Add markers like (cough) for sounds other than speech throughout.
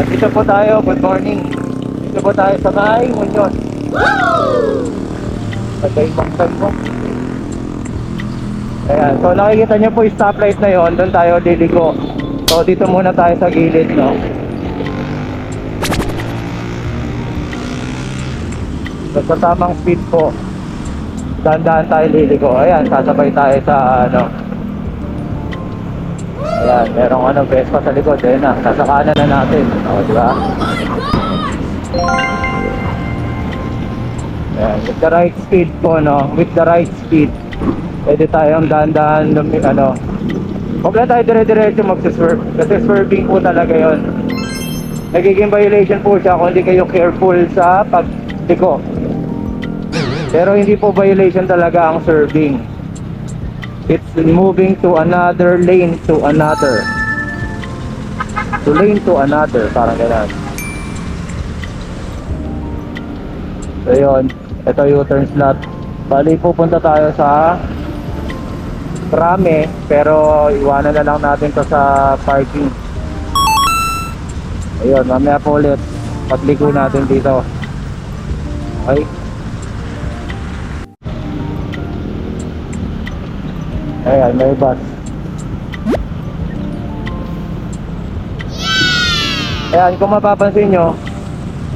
Ayan, dito po tayo. Good morning. Dito po tayo sa May Munyon. Pagkaibang time mo. Ayan, so nakikita niyo po yung stoplight na yon, doon tayo liligo. So dito muna tayo sa gilid, no? So, sa tamang speed po, dahan-dahan tayo liligo. Ayan, sasabay tayo sa ano. Ayan, merong ano, Vespa sa likod. Ayan na, sasakanan na natin. O, di ba? Ayan, with the right speed po, no? With the right speed, pwede tayong dahan-dahan, ano, huwag lang tayo dire-diretso mag-swerve. Kasi swerving po talaga yon. Nagiging violation po siya kung hindi kayo careful sa pagliko. Pero hindi po violation talaga ang swerving. It's moving to another lane to another. To lane to another, parang gano'n. So yun, ito yung turn slot. Bali pupunta tayo sa Krame, pero iwanan na lang natin to sa parking. Ayun, mamaya po ulit. Pagligo natin dito. Okay? Ayan, may bus. Ayan, kung mapapansin nyo,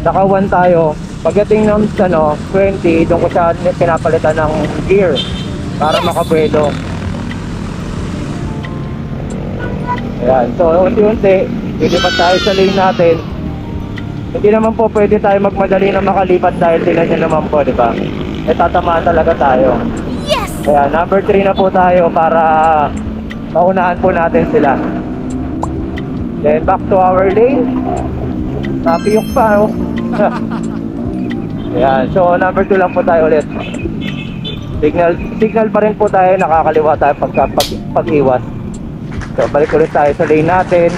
naka 1 tayo. Pagdating ng ano, 20, doon ko siya pinapalitan ng gear para makabuelo. Ayan, so unti-unti, lilipat tayo sa lane natin. Hindi naman po pwede tayo magmadali na makalipat dahil tingnan nyo naman po, di ba? E tatamaan talaga tayo. Kaya number 3 na po tayo para maunahan po natin sila. Then back to our lane. Napiyok pa oh. Ayan, so number 2 lang po tayo ulit. Signal signal pa rin po tayo, nakakaliwa tayo pagka pag, pag-iwas. So balik ulit tayo sa lane natin.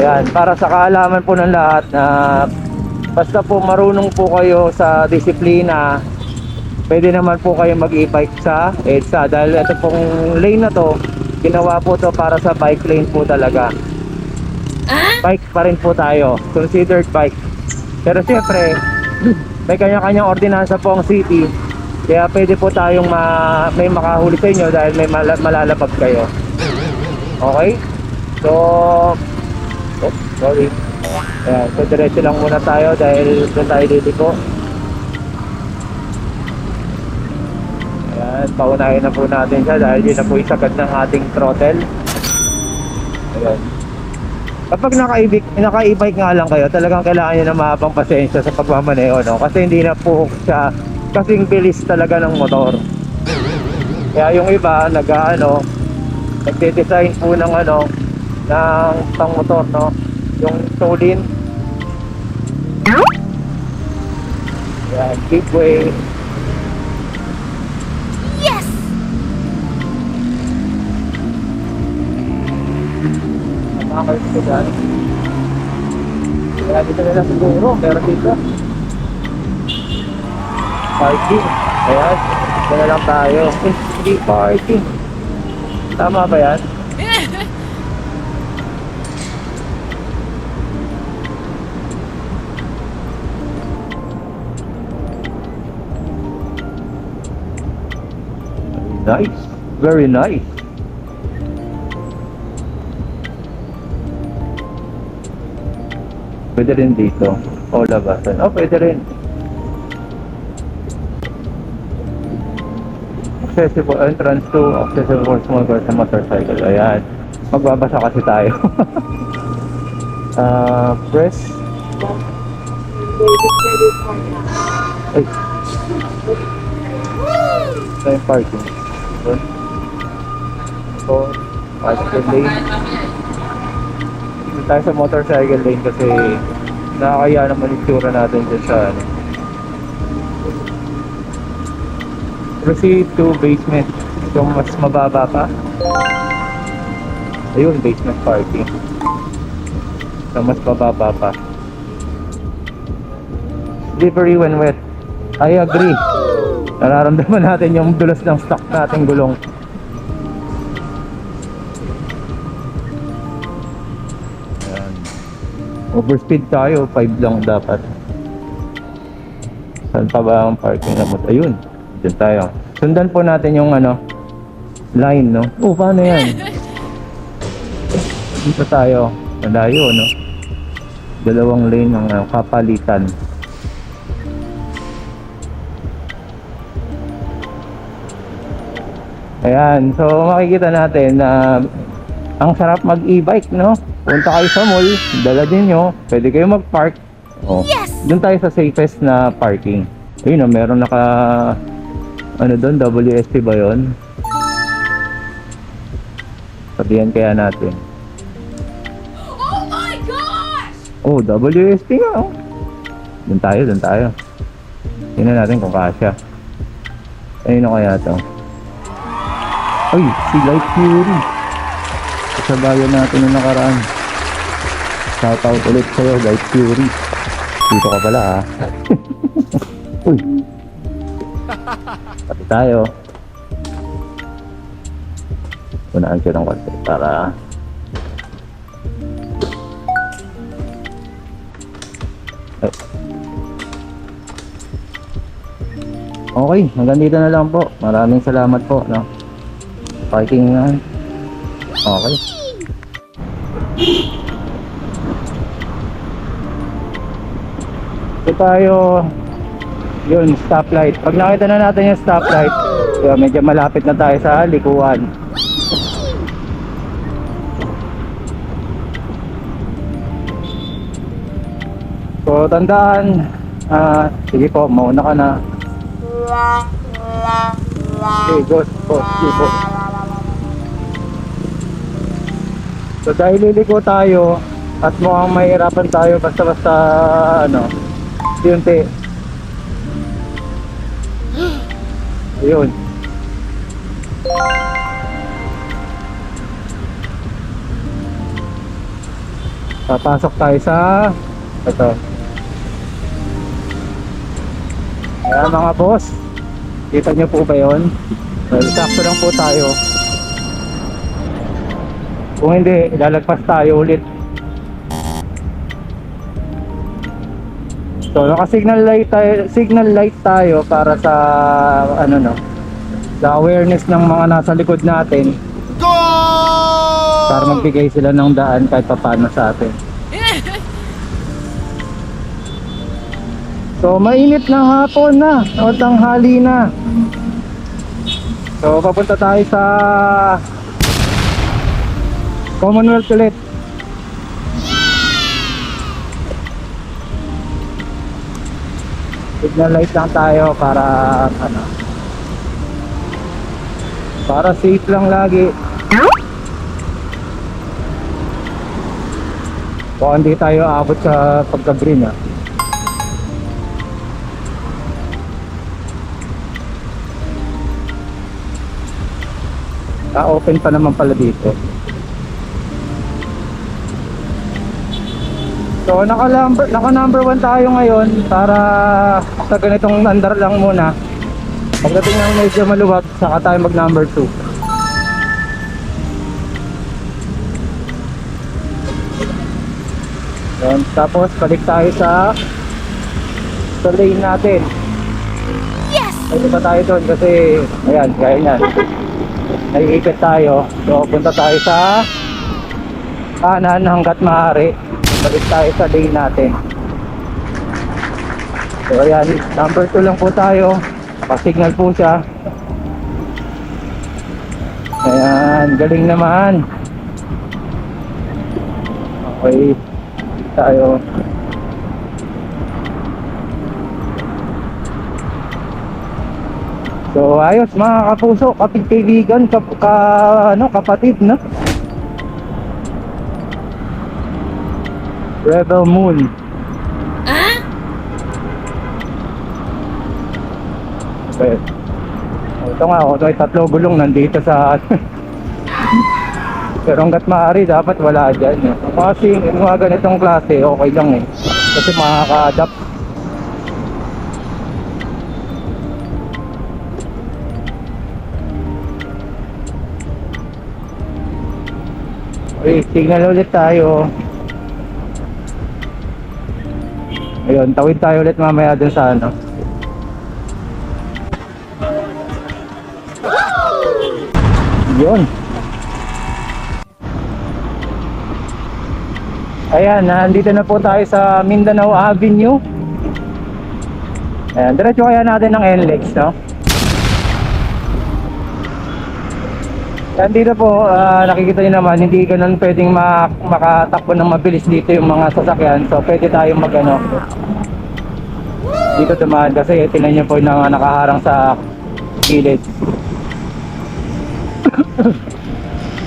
Ayan, para sa kaalaman po ng lahat na basta po marunong po kayo sa disiplina, pwede naman po kayo mag-e-bike sa EDSA. Dahil ito pong lane na to ginawa po to para sa bike lane po talaga. Bike pa rin po tayo. Considered bike. Pero siyempre may kanya-kanyang ordinansa po ang city. Kaya pwede po tayong ma may makahuli sa inyo dahil may mala- malalabag kayo. Okay? So oh, sorry. Ayan, so diretso lang muna tayo dahil doon tayo liliko Ayan, paunahin na po natin siya dahil yun na po isagad ng ating throttle. Ayan. Kapag naka-e-bike, naka-e-bike nga lang kayo, talagang kailangan nyo na mahabang pasensya sa pagmamaneho, no? Kasi hindi na po siya kasing bilis talaga ng motor. Kaya yung iba, nag ano, nagde-design po ng ano, ng pang motor, no? Yung Solin. Ayan, giveaway. Ko dyan. Kaya dito na siguro, pero dito. Parking. Ayan, dito na lang tayo. Eh, Hindi parking. Tama ba yan? (laughs) Nice. Very nice. Pwede rin dito. O labasan. Oh, pwede rin. Accessible entrance to accessible for small cars and motorcycle. Ayan. Magbabasa kasi tayo. (laughs) Ah, press. Ay. Ito parking. Ito. Ito. Parking lane. Dito tayo sa motorcycle lane kasi nakakaya naman yung tsura natin dyan sa ano. Proceed to basement. Yung mas mababa pa. Ayun, basement parking. Yung mas mababa pa. Slippery when wet. I agree. Nararamdaman natin yung dulas ng stock nating gulong. Overspeed tayo, 5 lang dapat. Saan pa ba ang parking na motor? Ayun, dyan tayo. Sundan po natin yung ano, line, no? Oh, paano yan? (laughs) Dito tayo. Malayo, no? Dalawang lane ng uh, kapalitan. Ayan, so makikita natin na ang sarap mag-e-bike, no? Punta kayo sa mall, dala din nyo, pwede kayo mag-park. Oh. Yes! Doon tayo sa safest na parking. Ayun, oh, meron naka ano doon, WSP ba 'yon? Sabihan kaya natin. Oh my gosh! Oh, WSP nga oh. Doon tayo, doon tayo. Tingnan natin kung kasya. Ayun na kaya to. Ay, si Light Fury. Kasabayan natin yung nakaraan. Shoutout ulit sa'yo, Light Fury. Dito ka pala ha. (laughs) Uy. Pati tayo. Unaan siya ng konti para Ay. Okay, hanggang dito na lang po. Maraming salamat po. No? Parking nga. Okay. Ito tayo yun, stoplight. Pag nakita na natin yung stoplight, yun, medyo malapit na tayo sa likuan. So, tandaan, ah, sige po, mauna ka na. Okay, go sige po. So, dahil liliko tayo, at mukhang mahirapan tayo basta-basta, ano, yunti. (gasps) Ayun. Papasok tayo sa ito. Kaya mga boss, kita niyo po ba yun? Well, sakto lang po tayo. Kung hindi, lalagpas tayo ulit. So, naka-signal light tayo, signal light tayo para sa ano no, sa awareness ng mga nasa likod natin Go! para magbigay sila ng daan kahit paano sa atin. So, mainit na hapon na o tanghali na. So, papunta tayo sa Commonwealth ulit. Signal light lang tayo para ano para safe lang lagi. Kung hindi tayo abot sa pagka-green ah. open pa naman pala dito. So naka number, naka number 1 tayo ngayon para sa ganitong andar lang muna. Pagdating ng medyo maluwag, saka tayo mag number 2. Yan, tapos balik tayo sa sa lane natin. Yes! Pwede pa tayo doon kasi ayan, gaya niyan. Naiipit tayo. So punta tayo sa kanan hanggat maaari. Balik tayo sa lane natin. So ayan, number 2 lang po tayo. Nakasignal po siya. Ayan, galing naman. Okay, tayo. So ayos mga kapuso, kapit kaibigan, kap, ka, ano, kapatid, no? Rebel Moon. Ah? Okay. Ito nga, oh, may tatlo gulong nandito sa... (laughs) Pero hanggat maaari, dapat wala dyan. Eh. Kasi yung mga ganitong klase, okay lang eh. Kasi makaka-adapt. Okay, signal ulit tayo. Ayun, tawid tayo ulit mamaya dun sa ano. Yun. Ayan, nandito na po tayo sa Mindanao Avenue. Ayan, diretso kaya natin ng NLEX, no? Ayan, dito po, ah, nakikita nyo naman, hindi ganun pwedeng ma makatakbo ng mabilis dito yung mga sasakyan. So, pwede tayong mag, ano, dito dumaan kasi tingnan nyo po yung nakaharang sa gilid. (coughs)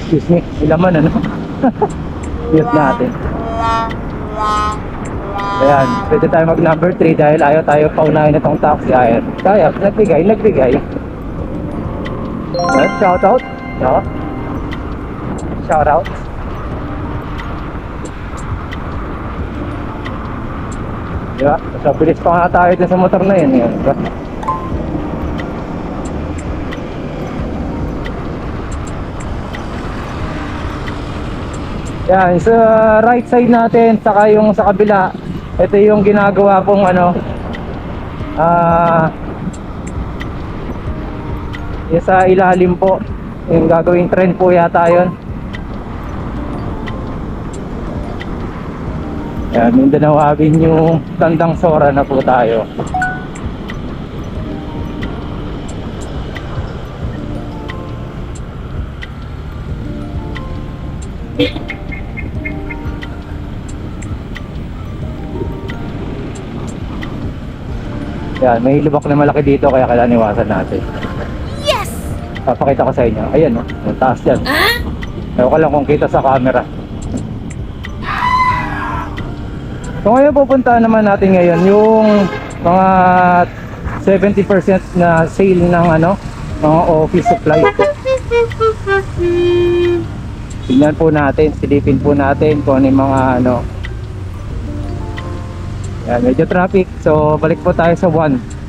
Excuse me, ilaman ano? (laughs) Mute natin. Ayan, pwede tayo mag number 3 dahil ayaw tayo paunahin itong taxi. Ayan, kaya, nagbigay, nagbigay. Ayan, shout out. No? Shout out. Diba? So, bilis pa nga tayo dun sa motor na yun. Yun, diba? Yan, sa right side natin, saka yung sa kabila, ito yung ginagawa kong ano, ah, yung sa ilalim po, yung gagawing trend po yata yun. Yan, Mindanao Avenue, Tandang Sora na po tayo. Yan, may lubak na malaki dito kaya kailangan iwasan natin. Papakita ko sa inyo. Ayan, oh, yung taas yan. Ewan ko lang kung kita sa camera. So ngayon pupunta naman natin ngayon yung mga 70% na sale ng ano, mga office supply. Tingnan po natin, silipin po natin kung ano yung mga ano. Yan, medyo traffic. So balik po tayo sa 1.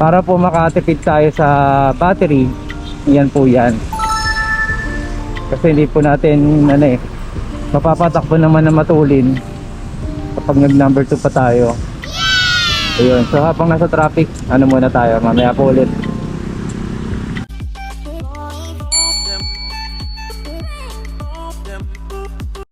Para po makatipid tayo sa battery, yan po yan. Kasi hindi po natin ano eh, mapapatakbo naman na matulin kapag nag number 2 pa tayo. Ayun, so habang nasa traffic, ano muna tayo, mamaya po ulit.